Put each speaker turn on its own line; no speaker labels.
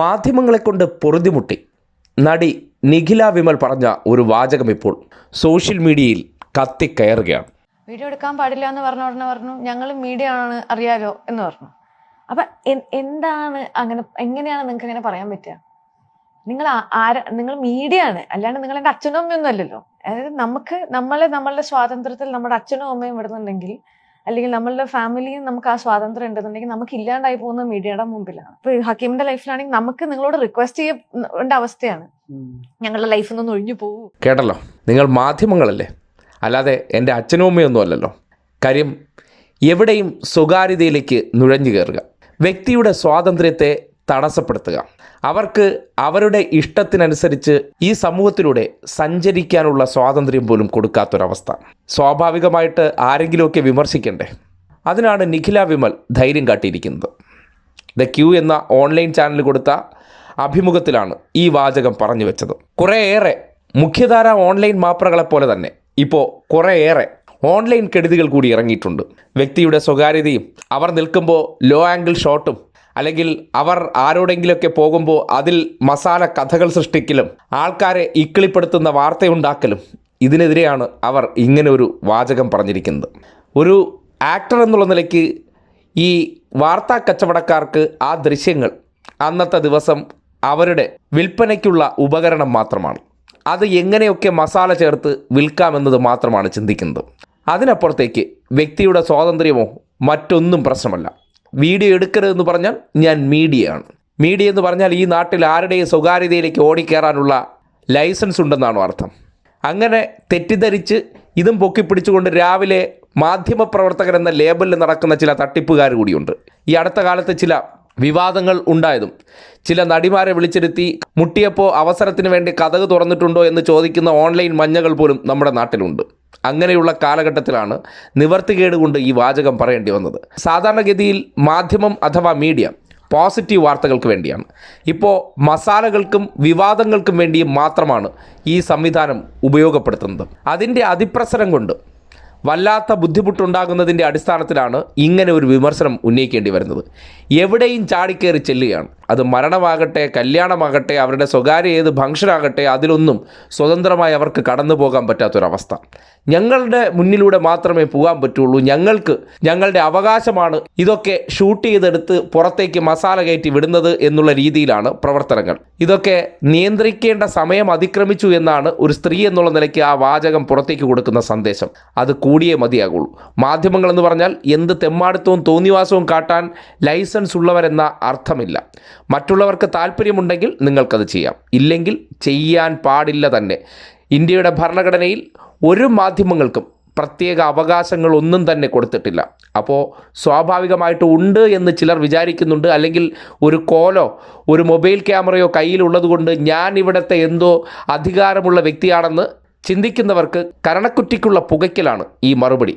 മാധ്യമങ്ങളെ കൊണ്ട് പൊറുതിമുട്ടി. നടി നിഖില വിമൽ പറഞ്ഞ ഒരു വാചകം ഇപ്പോൾ സോഷ്യൽ മീഡിയയിൽ കത്തിക്കയറുകയാണ്.
വീഡിയോ എടുക്കാൻ പാടില്ല എന്ന് പറഞ്ഞ ഉടനെ പറഞ്ഞു ഞങ്ങൾ മീഡിയ ആണ് അറിയാലോ എന്ന് പറഞ്ഞു. അപ്പൊ എന്താണ് അങ്ങനെ എങ്ങനെയാണ് നിങ്ങൾക്ക് അങ്ങനെ പറയാൻ പറ്റുക? നിങ്ങൾ ആര നിങ്ങൾ മീഡിയ ആണ് അല്ലാണ്ട് നിങ്ങൾ എന്റെ അച്ഛനും അമ്മയൊന്നും അല്ലല്ലോ. അതായത് നമുക്ക് നമ്മളെ നമ്മളുടെ സ്വാതന്ത്ര്യത്തിൽ നമ്മുടെ അച്ഛനും അമ്മയും വിടുന്നുണ്ടെങ്കിൽ അല്ലെങ്കിൽ നമ്മളുടെ ഫാമിലിയും നമുക്ക് ആ സ്വാതന്ത്ര്യം ഉണ്ടെന്നുണ്ടെങ്കിൽ നമുക്ക് ഇല്ലാണ്ടായി പോകുന്ന മീഡിയയുടെ മുമ്പിലാണ്. ഇപ്പൊ ഹക്കീമിന്റെ ലൈഫിലാണെങ്കിൽ നമുക്ക് നിങ്ങളോട് റിക്വസ്റ്റ് ചെയ്യേണ്ട അവസ്ഥയാണ്. ഞങ്ങളുടെ ലൈഫിൽ നിന്ന് ഒഴിഞ്ഞു പോകൂ.
കേട്ടല്ലോ? നിങ്ങൾ മാധ്യമങ്ങളല്ലേ? അല്ലാതെ എന്റെ അച്ഛനും അമ്മയൊന്നും അല്ലല്ലോ. കാര്യം എവിടെയും സ്വകാര്യതയിലേക്ക് നുഴഞ്ഞു കയറുക. വ്യക്തിയുടെ സ്വാതന്ത്ര്യത്തെ തടസ്സപ്പെടുത്തുക. അവർക്ക് അവരുടെ ഇഷ്ടത്തിനനുസരിച്ച് ഈ സമൂഹത്തിലൂടെ സഞ്ചരിക്കാനുള്ള സ്വാതന്ത്ര്യം പോലും കൊടുക്കാത്തൊരവസ്ഥ. സ്വാഭാവികമായിട്ട് ആരെങ്കിലുമൊക്കെ വിമർശിക്കണ്ടേ? അതിനാണ് നിഖില വിമൽ ധൈര്യം കാട്ടിയിരിക്കുന്നത്. ദ ക്യൂ എന്ന ഓൺലൈൻ ചാനൽ കൊടുത്ത അഭിമുഖത്തിലാണ് ഈ വാചകം പറഞ്ഞു വെച്ചത്. കുറേയേറെ മുഖ്യധാര ഓൺലൈൻ മാപ്രകളെ പോലെ തന്നെ ഇപ്പോൾ കുറേയേറെ ഓൺലൈൻ കെടുതികൾ കൂടി ഇറങ്ങിയിട്ടുണ്ട്. വ്യക്തിയുടെ സ്വകാര്യതയും അവർ നിൽക്കുമ്പോൾ ലോ ആംഗിൾ ഷോട്ടും അല്ലെങ്കിൽ അവർ ആരോടെങ്കിലുമൊക്കെ പോകുമ്പോൾ അതിൽ മസാല കഥകൾ സൃഷ്ടിക്കലും ആൾക്കാരെ ഇക്കിളിപ്പെടുത്തുന്ന വാർത്തയുണ്ടാക്കലും ഇതിനെതിരെയാണ് അവർ ഇങ്ങനെ ഒരു വാചകം പറഞ്ഞിരിക്കുന്നത്. ഒരു ആക്ടർ എന്നുള്ള നിലയ്ക്ക് ഈ വാർത്താ കച്ചവടക്കാർക്ക് ആ ദൃശ്യങ്ങൾ അന്നത്തെ ദിവസം അവരുടെ വിൽപ്പനയ്ക്കുള്ള ഉപകരണം മാത്രമാണ്. അത് എങ്ങനെയൊക്കെ മസാല ചേർത്ത് വിൽക്കാമെന്നത് മാത്രമാണ് ചിന്തിക്കുന്നത്. അതിനപ്പുറത്തേക്ക് വ്യക്തിയുടെ സ്വാതന്ത്ര്യമോ മറ്റൊന്നും പ്രശ്നമല്ല. വീഡിയോ എടുക്കരുതെന്ന് പറഞ്ഞാൽ ഞാൻ മീഡിയയാണ്. മീഡിയ എന്ന് പറഞ്ഞാൽ ഈ നാട്ടിൽ ആരുടെയും സ്വകാര്യതയിലേക്ക് ഓടിക്കയറാനുള്ള ലൈസൻസ് ഉണ്ടെന്നാണോ അർത്ഥം. അങ്ങനെ തെറ്റിദ്ധരിച്ച് ഇതും പൊക്കിപ്പിടിച്ചുകൊണ്ട് രാവിലെ മാധ്യമപ്രവർത്തകർ എന്ന ലേബലിൽ നടക്കുന്ന ചില തട്ടിപ്പുകാർ കൂടിയുണ്ട്. ഈ അടുത്ത കാലത്ത് ചില വിവാദങ്ങൾ ഉണ്ടായതും ചില നടിമാരെ വിളിച്ചിരുത്തി മുട്ടിയപ്പോൾ അവസരത്തിന് വേണ്ടി കഥക് തുറന്നിട്ടുണ്ടോ എന്ന് ചോദിക്കുന്ന ഓൺലൈൻ മഞ്ഞകൾ പോലും നമ്മുടെ നാട്ടിലുണ്ട്. അങ്ങനെയുള്ള കാലഘട്ടത്തിലാണ് നിവർത്തികേട് കൊണ്ട് ഈ വാചകം പറയേണ്ടി വന്നത്. സാധാരണഗതിയിൽ മാധ്യമം അഥവാ മീഡിയ പോസിറ്റീവ് വാർത്തകൾക്ക് വേണ്ടിയാണ്. ഇപ്പോൾ മസാലകൾക്കും വിവാദങ്ങൾക്കും വേണ്ടിയും മാത്രമാണ് ഈ സംവിധാനം ഉപയോഗപ്പെടുത്തുന്നത്. അതിന്റെ അതിപ്രസരം കൊണ്ട് വല്ലാത്ത ബുദ്ധിമുട്ടുണ്ടാകുന്നതിന്റെ അടിസ്ഥാനത്തിലാണ് ഇങ്ങനെ ഒരു വിമർശനം ഉന്നയിക്കേണ്ടി വരുന്നത്. എവിടെയും ചാടിക്കയറി ചെല്ലുകയാണ്. അത് മരണമാകട്ടെ കല്യാണമാകട്ടെ അവരുടെ സ്വകാര്യ ഏത് ഫംഗ്ഷനാകട്ടെ അതിലൊന്നും സ്വതന്ത്രമായി അവർക്ക് കടന്നു പോകാൻ പറ്റാത്തൊരവസ്ഥ. ഞങ്ങളുടെ മുന്നിലൂടെ മാത്രമേ പോകാൻ പറ്റുള്ളൂ. ഞങ്ങൾക്ക് ഞങ്ങളുടെ അവകാശമാണ് ഇതൊക്കെ ഷൂട്ട് ചെയ്തെടുത്ത് പുറത്തേക്ക് മസാല കയറ്റി വിടുന്നത് എന്നുള്ള രീതിയിലാണ് പ്രവർത്തനങ്ങൾ. ഇതൊക്കെ നിയന്ത്രിക്കേണ്ട സമയം അതിക്രമിച്ചു എന്നാണ് ഒരു സ്ത്രീ എന്നുള്ള നിലയ്ക്ക് ആ വാചകം പുറത്തേക്ക് കൊടുക്കുന്ന സന്ദേശം. അത് കൂടിയേ മതിയാകുള്ളൂ. മാധ്യമങ്ങളെന്ന് പറഞ്ഞാൽ എന്ത് തെമ്മാടുത്തവും തോന്നിവാസവും കാട്ടാൻ ലൈസൻസ് ഉള്ളവരെന്ന അർത്ഥമില്ല. മറ്റുള്ളവർക്ക് താല്പര്യമുണ്ടെങ്കിൽ നിങ്ങൾക്കത് ചെയ്യാം. ഇല്ലെങ്കിൽ ചെയ്യാൻ പാടില്ല തന്നെ. ഇന്ത്യയുടെ ഭരണഘടനയിൽ ഒരു മാധ്യമങ്ങൾക്കും പ്രത്യേക അവകാശങ്ങൾ ഒന്നും തന്നെ കൊടുത്തിട്ടില്ല. അപ്പോൾ സ്വാഭാവികമായിട്ട് ഉണ്ട് എന്ന് ചിലർ വിചാരിക്കുന്നുണ്ട്. അല്ലെങ്കിൽ ഒരു കോലോ ഒരു മൊബൈൽ ക്യാമറയോ കയ്യിലുള്ളത് കൊണ്ട് ഞാൻ ഇവിടുത്തെ എന്തോ അധികാരമുള്ള വ്യക്തിയാണെന്ന് ചിന്തിക്കുന്നവർക്ക് കരണക്കുറ്റിക്കുള്ള പുകയ്ക്കലാണ് ഈ മറുപടി.